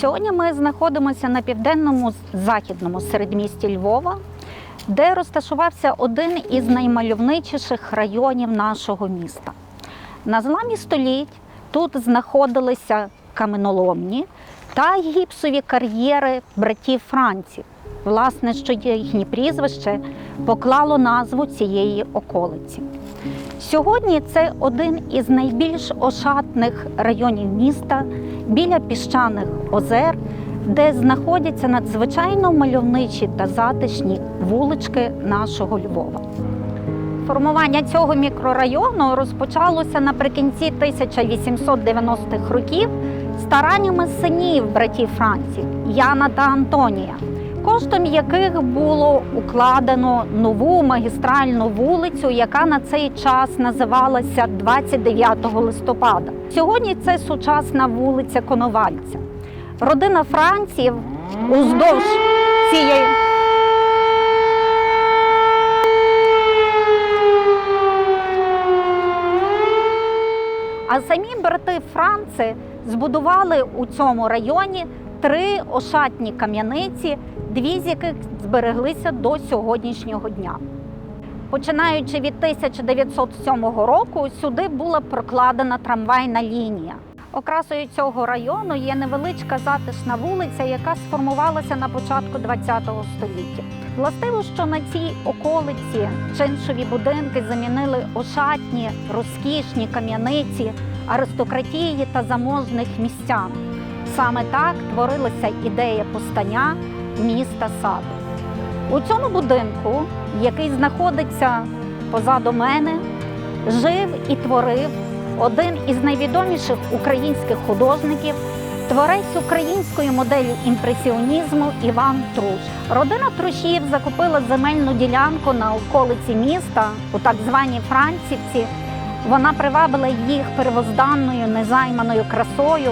Сьогодні ми знаходимося на південному західному середмісті Львова, де розташувався один із наймальовничіших районів нашого міста. На зламі століть тут знаходилися каменоломні та гіпсові кар'єри братів Франців. Власне, що їхнє прізвище поклало назву цієї околиці. Сьогодні це один із найбільш ошатних районів міста біля піщаних озер, де знаходяться надзвичайно мальовничі та затишні вулички нашого Львова. Формування цього мікрорайону розпочалося наприкінці 1890-х років стараннями синів братів Франців Яна та Антонія, коштом яких було укладено нову магістральну вулицю, яка на цей час називалася 29 листопада. Сьогодні це сучасна вулиця Коновальця. Родина Франців уздовж цієї. А самі брати Франци збудували у цьому районі три ошатні кам'яниці, дві з яких збереглися до сьогоднішнього дня. Починаючи від 1907 року, сюди була прокладена трамвайна лінія. Окрасою цього району є невеличка затишна вулиця, яка сформувалася на початку ХХ століття. Властиво, що на цій околиці чиншові будинки замінили ошатні, розкішні кам'яниці, аристократії та заможних містян. Саме так творилася ідея постання міста саду. У цьому будинку, який знаходиться позаду мене, жив і творив один із найвідоміших українських художників, творець української моделі імпресіонізму Іван Труш. Родина Трушів закупила земельну ділянку на околиці міста у так званій Францівці. Вона привабила їх первозданною незайманою красою.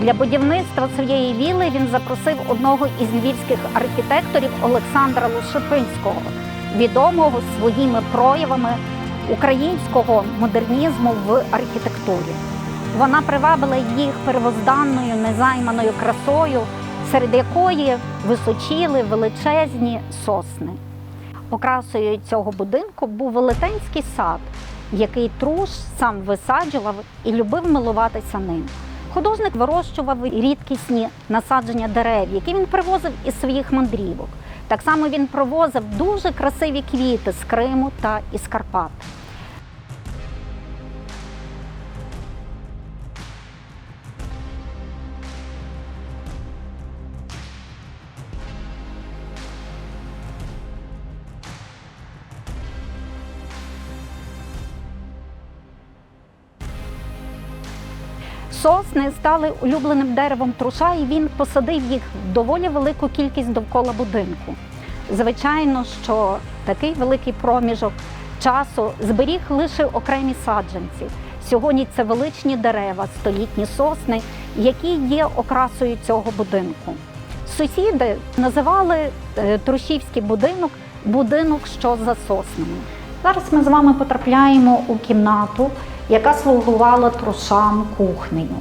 Для будівництва своєї віли він запросив одного із львівських архітекторів Олександра Лушепинського, відомого своїми проявами українського модернізму в архітектурі. Вона привабила їх первозданною незайманою красою, серед якої височіли величезні сосни. Окрасою цього будинку був велетенський сад, який труш сам висаджував і любив милуватися ним. Художник вирощував рідкісні насадження дерев, які він привозив із своїх мандрівок. Так само він привозив дуже красиві квіти з Криму та із Карпат. Сосни стали улюбленим деревом труша, і він посадив їх доволі велику кількість довкола будинку. Звичайно, що такий великий проміжок часу зберіг лише окремі саджанці. Сьогодні це величні дерева, столітні сосни, які є окрасою цього будинку. Сусіди називали е, Трушівський будинок будинок, що за соснами. Зараз ми з вами потрапляємо у кімнату, яка слугувала трушам кухнею.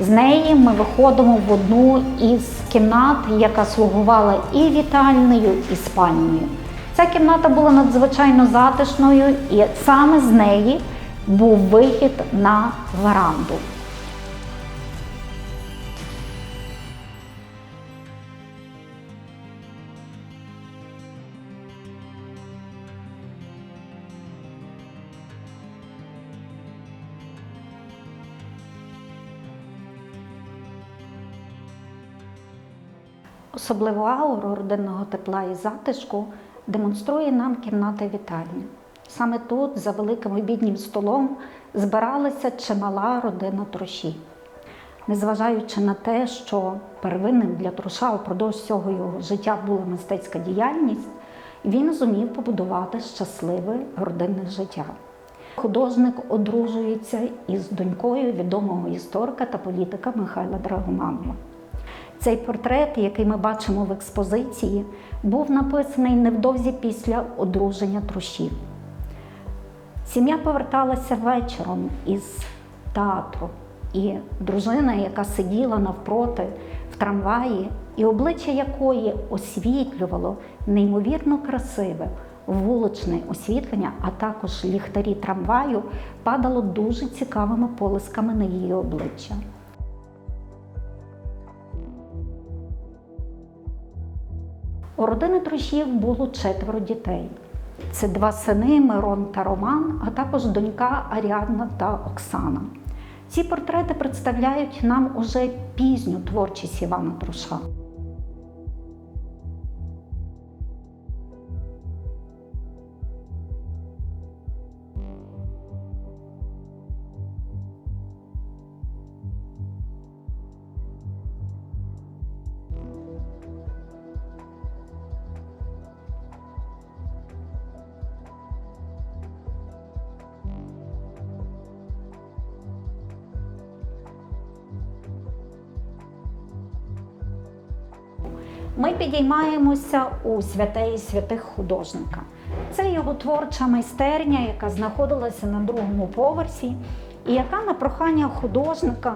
З неї ми виходимо в одну із кімнат, яка слугувала і вітальною, і спальнею. Ця кімната була надзвичайно затишною, і саме з неї був вихід на веранду. Особливу ауру родинного тепла і затишку демонструє нам кімната вітальня. Саме тут, за великим обіднім столом, збиралася чимала родина труші. Незважаючи на те, що первинним для труша упродовж всього його життя була мистецька діяльність, він зумів побудувати щасливе родинне життя. Художник одружується із донькою відомого історика та політика Михайла Драгоманова. Цей портрет, який ми бачимо в експозиції, був написаний невдовзі після одруження трушів. Сім'я поверталася вечором із театру, і дружина, яка сиділа навпроти в трамваї, і обличчя якої освітлювало неймовірно красиве вуличне освітлення, а також ліхтарі трамваю, падало дуже цікавими полисками на її обличчя. У родини Трушів було четверо дітей. Це два сини Мирон та Роман, а також донька Аріадна та Оксана. Ці портрети представляють нам уже пізню творчість Івана Труша. Ми підіймаємося у святе і святих художника. Це його творча майстерня, яка знаходилася на другому поверсі, і яка на прохання художника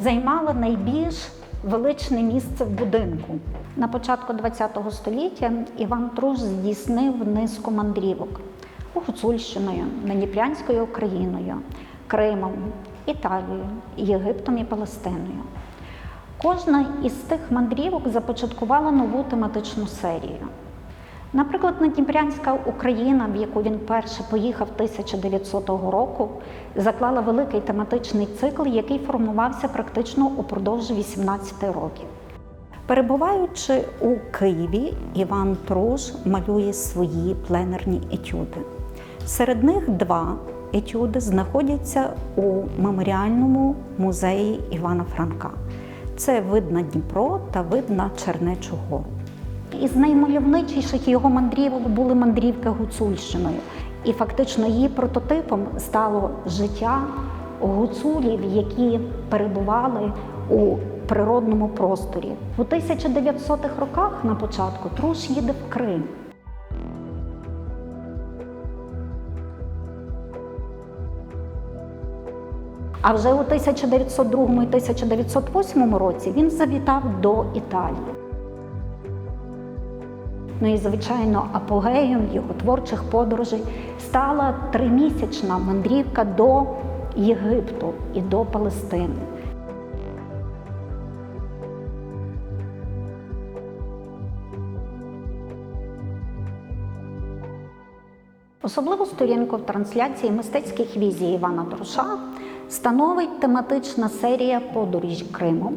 займала найбільш величне місце в будинку. На початку ХХ століття Іван Труш здійснив низку мандрівок Гуцульщиною, Надніпрянською Україною, Кримом, Італією, Єгиптом і Палестиною. Кожна із тих мандрівок започаткувала нову тематичну серію. Наприклад, Надніпрянська Україна, в яку він перше поїхав 1900 року, заклала великий тематичний цикл, який формувався практично упродовж 18 років. Перебуваючи у Києві, Іван Труш малює свої пленерні етюди. Серед них два етюди знаходяться у меморіальному музеї Івана Франка. Це вид на Дніпро та вид на Чернечу гору. Із наймальовничіших його мандрівок були мандрівки Гуцульщиною. І фактично її прототипом стало життя гуцулів, які перебували у природному просторі. У 1900-х роках на початку Труш їде в Крим. А вже у 1902 і 1908 році він завітав до Італії. Ну і, звичайно, апогеєм його творчих подорожей стала тримісячна мандрівка до Єгипту і до Палестини. Особливу сторінку в трансляції мистецьких візій Івана Труша становить тематична серія Подоріж Кримом,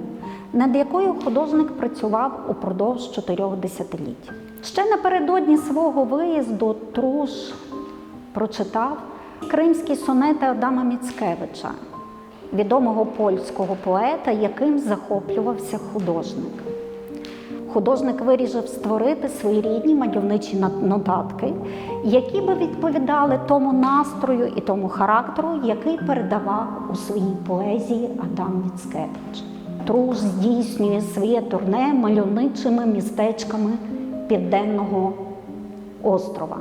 над якою художник працював упродовж чотирьох десятиліть. Ще напередодні свого виїзду Труш прочитав кримські сонети Адама Міцкевича, відомого польського поета, яким захоплювався художник. Художник вирішив створити своєрідні мальовничі нотатки, які би відповідали тому настрою і тому характеру, який передавав у своїй поезії Адам Міцкевич. Труш здійснює своє турне мальовничими містечками Південного острова,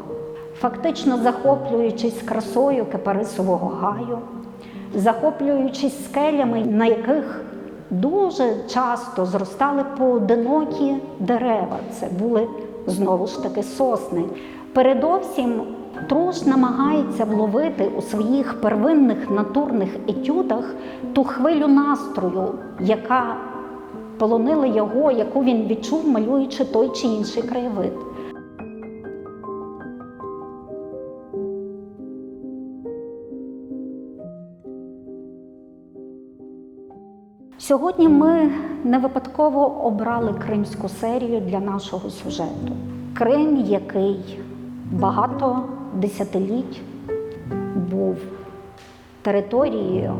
фактично захоплюючись красою Кипарисового гаю, захоплюючись скелями, на яких дуже часто зростали поодинокі дерева. Це були знову ж таки сосни. Передовсім Труш намагається вловити у своїх первинних натурних етюдах ту хвилю настрою, яка полонила його, яку він відчув, малюючи той чи інший краєвид. Сьогодні ми не випадково обрали кримську серію для нашого сюжету. Крим, який багато десятиліть був територією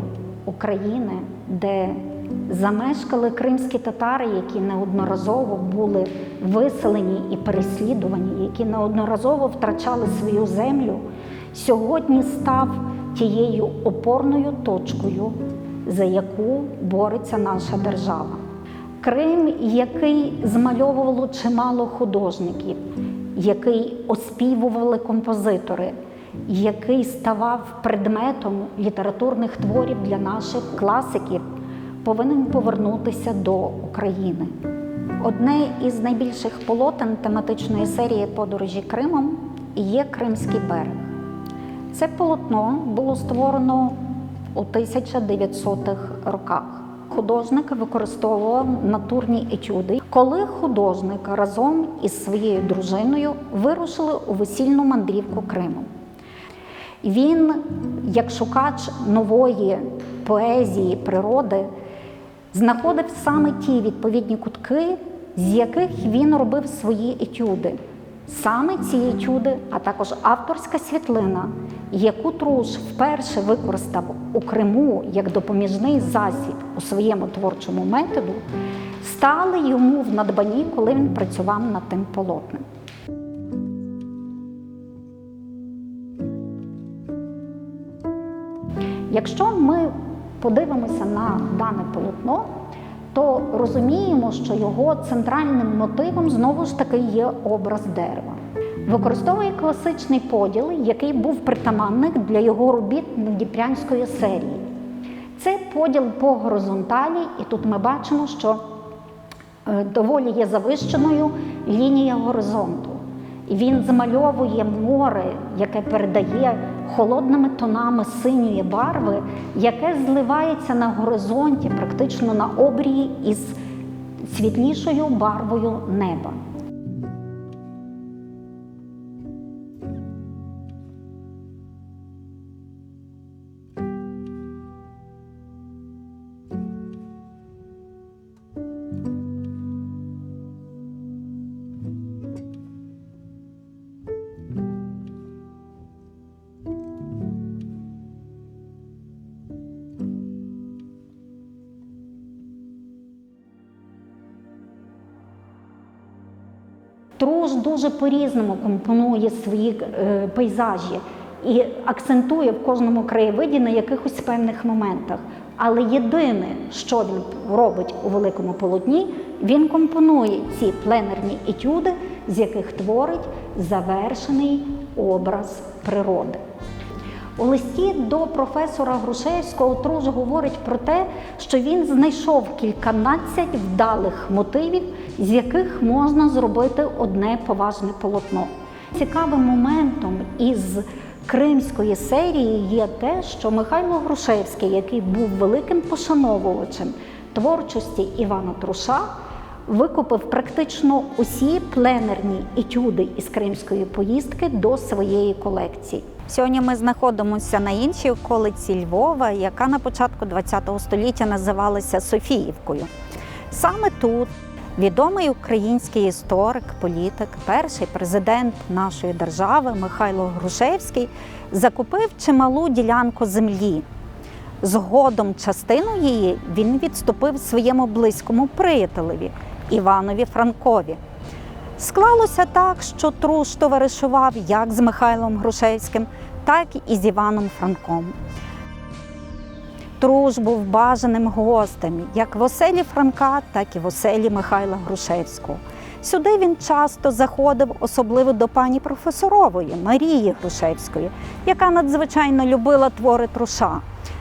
України, де замешкали кримські татари, які неодноразово були виселені і переслідувані, які неодноразово втрачали свою землю, сьогодні став тією опорною точкою, за яку бореться наша держава. Крим, який змальовувало чимало художників, який оспівували композитори, який ставав предметом літературних творів для наших класиків, повинен повернутися до України. Одне із найбільших полотен тематичної серії Подорожі Кримом є Кримський берег. Це полотно було створено у 1900-х роках. Художник використовував натурні етюди, коли художник разом із своєю дружиною вирушили у весільну мандрівку Кримом. Він, як шукач нової поезії природи, знаходив саме ті відповідні кутки, з яких він робив свої етюди. Саме ці етюди, а також авторська світлина, яку Труш вперше використав у Криму як допоміжний засіб у своєму творчому методу, стали йому в надбанні, коли він працював над тим полотнем. Якщо ми подивимося на дане полотно, то розуміємо, що його центральним мотивом знову ж таки є образ дерева. Використовує класичний поділ, який був притаманний для його робіт Дніпрянської серії. Це поділ по горизонталі, і тут ми бачимо, що е, доволі є завищеною лінія горизонту. І він замальовує море, яке передає холодними тонами синьої барви, яке зливається на горизонті, практично на обрії із світлішою барвою неба. Труш дуже по-різному компонує свої е, пейзажі і акцентує в кожному краєвиді на якихось певних моментах. Але єдине, що він робить у великому полотні, він компонує ці пленерні етюди, з яких творить завершений образ природи. У листі до професора Грушевського Труш говорить про те, що він знайшов кільканадцять вдалих мотивів, з яких можна зробити одне поважне полотно. Цікавим моментом із кримської серії є те, що Михайло Грушевський, який був великим пошановувачем творчості Івана Труша, викупив практично усі пленерні етюди із кримської поїздки до своєї колекції. Сьогодні ми знаходимося на іншій околиці Львова, яка на початку ХХ століття називалася Софіївкою. Саме тут відомий український історик, політик, перший президент нашої держави Михайло Грушевський закупив чималу ділянку землі. Згодом частину її він відступив своєму близькому приятелеві Іванові Франкові. Склалося так, що Труш товаришував як з Михайлом Грушевським, так і з Іваном Франком. Труш був бажаним гостем як в оселі Франка, так і в оселі Михайла Грушевського. Сюди він часто заходив, особливо до пані професорової Марії Грушевської, яка надзвичайно любила твори Труша.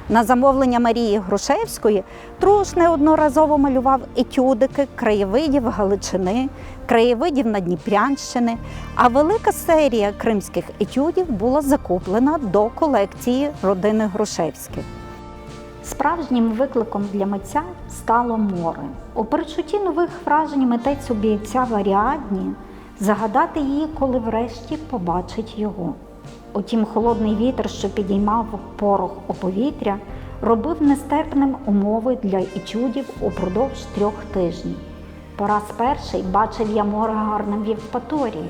На замовлення Марії Грушевської Труш неодноразово малював етюдики краєвидів Галичини, краєвидів Надніпрянщини, а велика серія кримських етюдів була закуплена до колекції родини Грушевських. Справжнім викликом для митця стало море. У перечутті нових вражень митець обіцяв Аріадні загадати її, коли врешті побачить його. Утім, холодний вітер, що підіймав порох у повітря, робив нестерпним умови для етюдів упродовж трьох тижнів. Пораз перший бачив я море гарним в Євпаторії,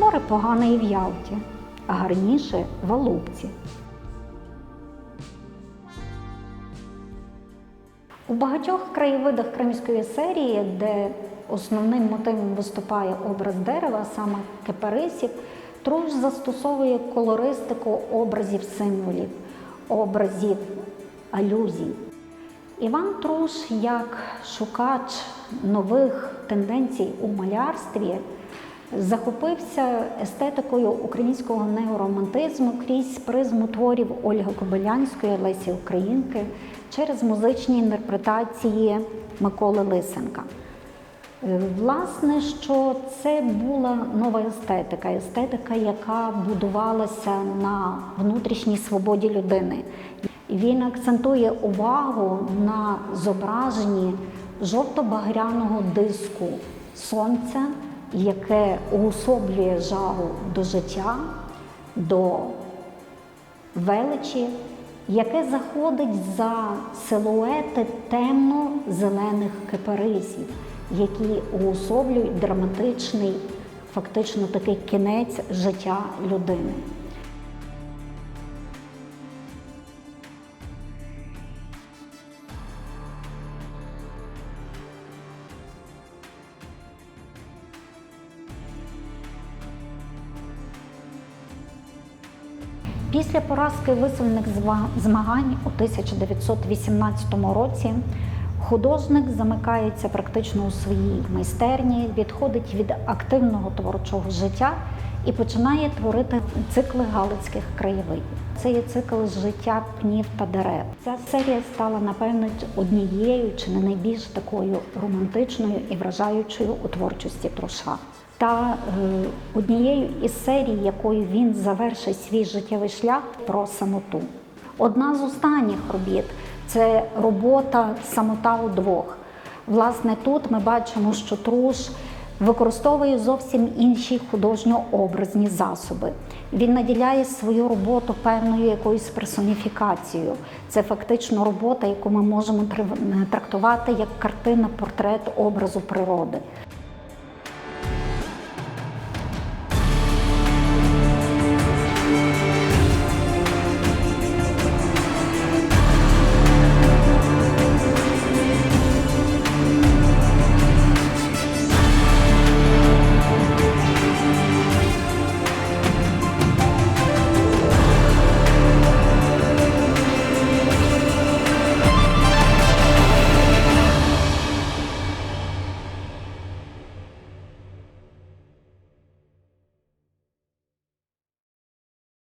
море погане і в Ялті, а гарніше в Алубці. У багатьох краєвидах Кримської серії, де основним мотивом виступає образ дерева, саме кипарисів, Труш застосовує колористику образів символів, образів алюзій. Іван Труш, як шукач нових тенденцій у малярстві, захопився естетикою українського неоромантизму крізь призму творів Ольги Кобилянської, Лесі Українки, через музичні інтерпретації Миколи Лисенка. Власне, що це була нова естетика, естетика, яка будувалася на внутрішній свободі людини. Він акцентує увагу на зображенні жовто-багряного диску сонця, яке уособлює жагу до життя, до величі, яке заходить за силуети темно-зелених кипарисів, які уособлюють драматичний, фактично такий кінець життя людини. Після поразки визвольних змагань у 1918 році художник замикається практично у своїй майстерні, відходить від активного творчого життя і починає творити цикли галицьких краєвидів. Це є цикл життя пнів та дерев. Ця серія стала, напевно, однією чи не найбільш такою романтичною і вражаючою у творчості Труша. Та е, однією із серій, якою він завершить свій життєвий шлях про самоту. Одна з останніх робіт це робота Самота у двох. Власне, тут ми бачимо, що Труш використовує зовсім інші художньо-образні засоби. Він наділяє свою роботу певною якоюсь персоніфікацією. Це фактично робота, яку ми можемо трактувати як картина портрет образу природи.